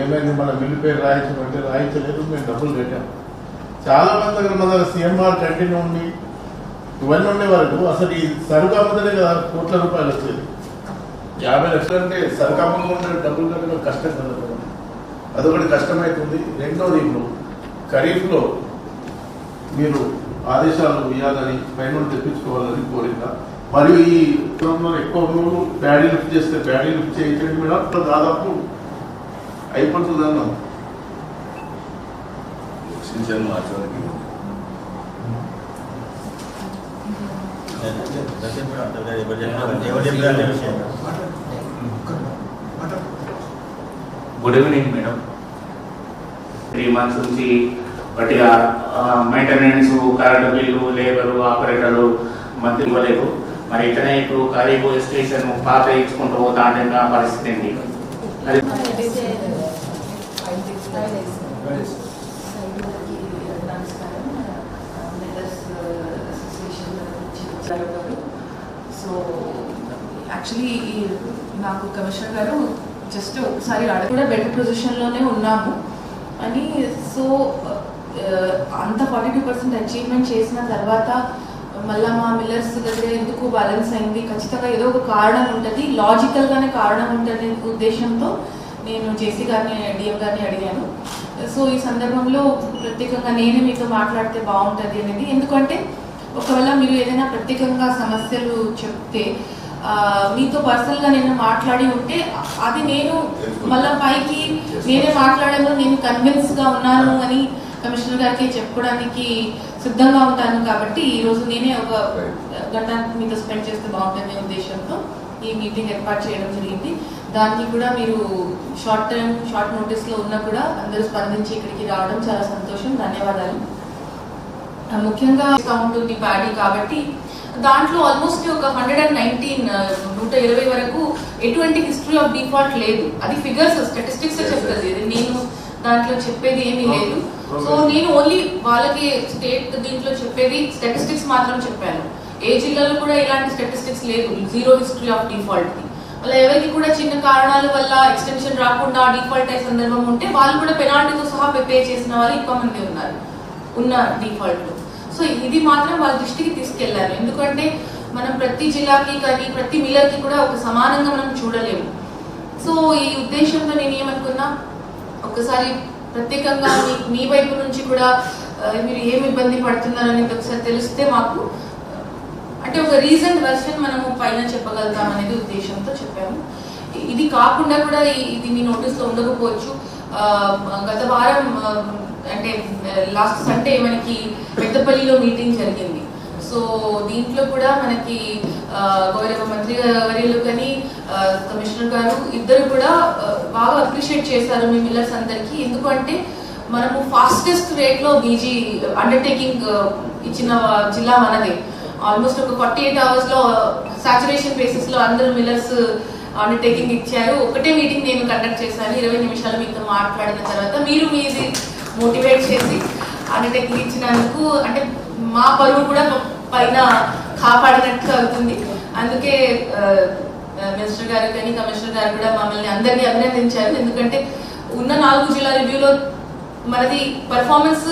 ఏమైంది? మన మిల్లు పేరు రాయించమంటే రాయించలేదు మేము డబ్బులు కట్టాం. చాలా మంది దగ్గర మన దగ్గర సిఎంఆర్ కంటిన్యూ ఉంది ఇవన్నీ ఉండే వరకు అసలు ఈ సరుకు అమ్ముతనే కదా కోట్ల రూపాయలు వచ్చేది. యాభై లక్షలు అంటే సరుకు అమ్మకుండా డబ్బులు కట్టడం కష్టం కదా. అదొకటి కష్టమవుతుంది రెండోది ఇప్పుడు ఖరీఫ్లో మీరు ఆదేశాలు ఇవ్వాలని పైన తెప్పించుకోవాలని కోరిక మరియు ఈ ఎక్కువ రోజులు ప్యాడీ లిఫ్ట్ చేస్తే ప్యాడీ లిఫ్ట్ చేయించండి మేడం. దాదాపు అయిపోతుంది అన్నాం మార్చడానికి. Good evening madam three months నుంచి గట్టిగా మెయింటెనెన్స్ కరెంటు బిల్లు లేబరు ఆపరేటర్లు మంత్రి ఇవ్వలేదు. మరి ఇతనే ఇప్పుడు ఖరీదు స్టేషన్ పాత ఇచ్చుకుంటూ పోతా అంటే నా పరిస్థితి ఏంటి? సో యాక్చువల్లీ నాకు కమిషనర్ గారు జస్ట్ ఒకసారి అడగ కూడా బెటర్ పొజిషన్లోనే ఉన్నాము. అని సో uh, అంత ఫార్టీ టూ పర్సెంట్ అచీవ్మెంట్ చేసిన తర్వాత మళ్ళా మా మిల్లర్స్ దగ్గర ఎందుకు బ్యాలెన్స్ అయింది? ఖచ్చితంగా ఏదో ఒక కారణం ఉంటుంది. లాజికల్గానే కారణం ఉంటుంది ఉద్దేశంతో. నేను జేసీ గారిని డిఎం గారిని అడిగాను. సో ఈ సందర్భంలో ప్రత్యేకంగా నేనే మీతో మాట్లాడితే బాగుంటుంది అనేది. ఎందుకంటే ఒకవేళ మీరు ఏదైనా ప్రత్యేకంగా సమస్యలు చెప్తే మీతో పర్సనల్గా నేను మాట్లాడి ఉంటే అది నేను మళ్ళీ పైకి నేనే మాట్లాడాను నేను కన్విన్స్గా ఉన్నాను అని కమిషనర్ గారికి చెప్పుకోవడానికి సిద్ధంగా ఉంటాను కాబట్టి ఈరోజు నేనే ఒక గంట మీతో స్పెండ్ చేస్తే బాగుంటుంది ఉద్దేశంతో. ఈ మీటింగ్ ఏర్పాటు చేయడం జరిగింది. దానికి కూడా మీరు షార్ట్ టైం షార్ట్ నోటీస్లో ఉన్నా కూడా అందరూ స్పందించి ఇక్కడికి రావడం చాలా సంతోషం. ధన్యవాదాలు. ముఖ్యంగా ఉంటుంది ప్యాడీ కాబట్టి దాంట్లో ఆల్మోస్ట్ ఒక హండ్రెడ్ అండ్ నైన్టీన్ నూట ఇరవై వరకు ఎటువంటి హిస్టరీ ఆఫ్ డిఫాల్ట్ లేదు. అది ఫిగర్స్ స్టాటిస్టిక్స్ చెప్తుంది. నేను దాంట్లో చెప్పేది ఏమీ లేదు. సో నేను ఓన్లీ వాళ్ళకి స్టేట్ దీంట్లో చెప్పేది స్టాటిస్టిక్స్ మాత్రం చెప్పాను. ఏ జిల్లాలో కూడా ఇలాంటి స్టాటిస్టిక్స్ లేదు జీరో హిస్టరీ ఆఫ్ డిఫాల్ట్ది అలా ఎవరికి కూడా చిన్న కారణాల వల్ల ఎక్స్టెన్షన్ రాకుండా డిఫాల్ట్ అయ్యే సందర్భం ఉంటే వాళ్ళు కూడా పెనాల్టీతో సహా పే చేసిన వాళ్ళు ఎక్కువ మంది ఉన్నారు. ఉన్న డిఫాల్ట్ సో ఇది మాత్రం వాళ్ళ దృష్టికి తీసుకెళ్ళారు ఎందుకంటే మనం ప్రతి జిల్లాకి కానీ ప్రతి మిల్లర్కి కూడా ఒక సమానంగా మనం చూడలేము. సో ఈ ఉద్దేశంతో నేను ఏమనుకున్నా? ఒకసారి ప్రత్యేకంగా మీ మీ వైపు నుంచి కూడా మీరు ఏమి ఇబ్బంది పడుతున్నారు అనేది ఒకసారి తెలిస్తే మాకు అంటే ఒక రీజన్ వర్షన్ మనము పైన చెప్పగలుగుతాం అనేది ఉద్దేశంతో చెప్పాము. ఇది కాకుండా కూడా ఇది మీ నోటీస్లో ఉండకపోవచ్చు. గత వారం అంటే లాస్ట్ సండే మనకి పెద్దపల్లిలో మీటింగ్ జరిగింది. సో దీంట్లో కూడా మనకి గౌరవ మంత్రి గారు కానీ కమిషనర్ గారు ఇద్దరు కూడా బాగా అప్రిషియేట్ చేశారు మీ మిల్లర్స్ అందరికీ. ఎందుకంటే మనము ఫాస్టెస్ట్ రేట్లో బీజీ అండర్టేకింగ్ ఇచ్చిన జిల్లా మనదే. ఆల్మోస్ట్ ఒక ఫార్టీ ఎయిట్ అవర్స్లో uh, సాచురేషన్ బేసిస్లో అందరూ మిల్లర్స్ అండర్టేకింగ్ uh, ఇచ్చారు. ఒకటే మీటింగ్ నేను కండక్ట్ చేశాను. ఇరవై నిమిషాలు మీతో మాట్లాడిన తర్వాత మీరు మీది మోటివేట్ చేసి అండర్టేకింగ్ ఇచ్చినందుకు అంటే మా పరువు కూడా పైన కాపాడినట్టు అవుతుంది. అందుకే uh, మినిస్టర్ గారు కానీ కమిషనర్ గారు కూడా మమ్మల్ని అందరినీ అభినందించారు. ఎందుకంటే ఉన్న నాలుగు జిల్లా రివ్యూలో మనది పర్ఫార్మెన్స్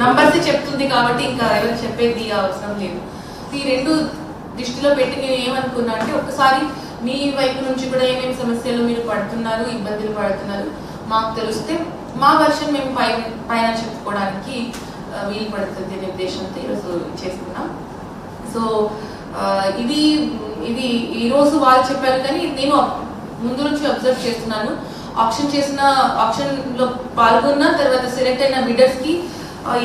నంబర్స్ చెప్తుంది కాబట్టి ఇంకా ఎవరు చెప్పేది అవసరం లేదు. ఈ రెండు దృష్టిలో పెట్టి నేను ఏమనుకున్నా అంటే ఒకసారి మీ వైపు నుంచి కూడా ఏమేమి సమస్యలు మీరు పడుతున్నారు ఇబ్బందులు పడుతున్నారు మాకు తెలిస్తే మా వర్షన్ మేము పై పైన చెప్పుకోవడానికి వీలు పడుతుంది అనే ఉద్దేశంతో ఈరోజు చేస్తున్నాం. సో ఇది ఇది ఈరోజు వాళ్ళు చెప్పారు కానీ నేను ముందు నుంచి అబ్జర్వ్ చేస్తున్నాను. ఆప్షన్ చేసిన ఆప్షన్లో పాల్గొన్న తర్వాత సెలెక్ట్ అయిన బిడ్డర్స్కి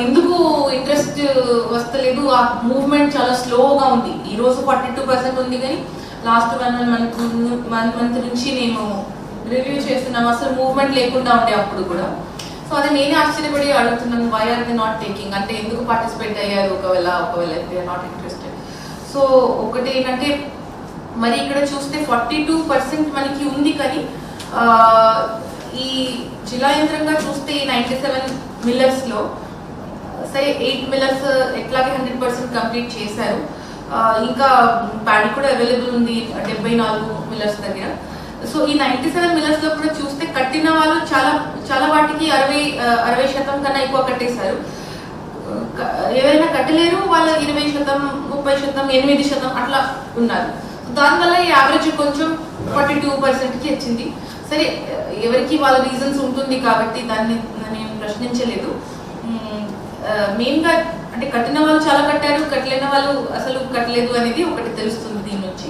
ఎందుకు ఇంట్రెస్ట్ వస్తలేదు? ఆ మూవ్మెంట్ చాలా స్లోగా ఉంది. ఈ రోజు ఫార్టీ టూ పర్సెంట్ ఉంది కానీ last one one month one month నుంచి నేను రివ్యూ చేస్తున్నాం అసలు మూవ్మెంట్ లేకుండా ఉండే అప్పుడు కూడా. సో అది నేనే ఆశ్చర్యపడి అడుగుతున్నాను why are they not taking అంటే ఎందుకు పార్టిసిపేట్ అయ్యారు? ఒకవేళ ఒకవేళ they are not interested so ఒకటి ఏంటంటే మరి ఇక్కడ చూస్తే ఫార్టీ టూ పర్సెంట్ మనకి ఉంది కానీ ఈ జిల్లా యంత్రంగా చూస్తే నైంటీ సెవెన్ మిల్లర్స్లో సరే ఎయిట్ మిల్లర్స్ ఎట్లాగే హండ్రెడ్ పర్సెంట్ కంప్లీట్ చేశారు. ఇంకా ప్యాడ్ కూడా అవైలబుల్ ఉంది డెబ్బై నాలుగు మిల్లర్స్ దగ్గర. సో ఈ నైన్టీ సెవెన్ మిల్లర్స్లో కూడా చూస్తే కట్టిన వాళ్ళు చాలా చాలా వాటికి అరవై అరవై శాతం కన్నా ఎక్కువ కట్టేశారు. ఎవరైనా కట్టలేరు వాళ్ళ ఇరవై శాతం ముప్పై శాతం ఎనిమిది శాతం అట్లా ఉన్నారు. దానివల్ల ఈ యావరేజ్ కొంచెం ఫార్టీ టూ పర్సెంట్కి వచ్చింది. సరే ఎవరికి వాళ్ళ రీజన్స్ ఉంటుంది కాబట్టి దాన్ని నేను ప్రశ్నించలేదు. మెయిన్గా అంటే కట్టిన వాళ్ళు చాలా కట్టారు కట్టలేని వాళ్ళు అసలు కట్టలేదు అనేది ఒకటి తెలుస్తుంది దీని నుంచి.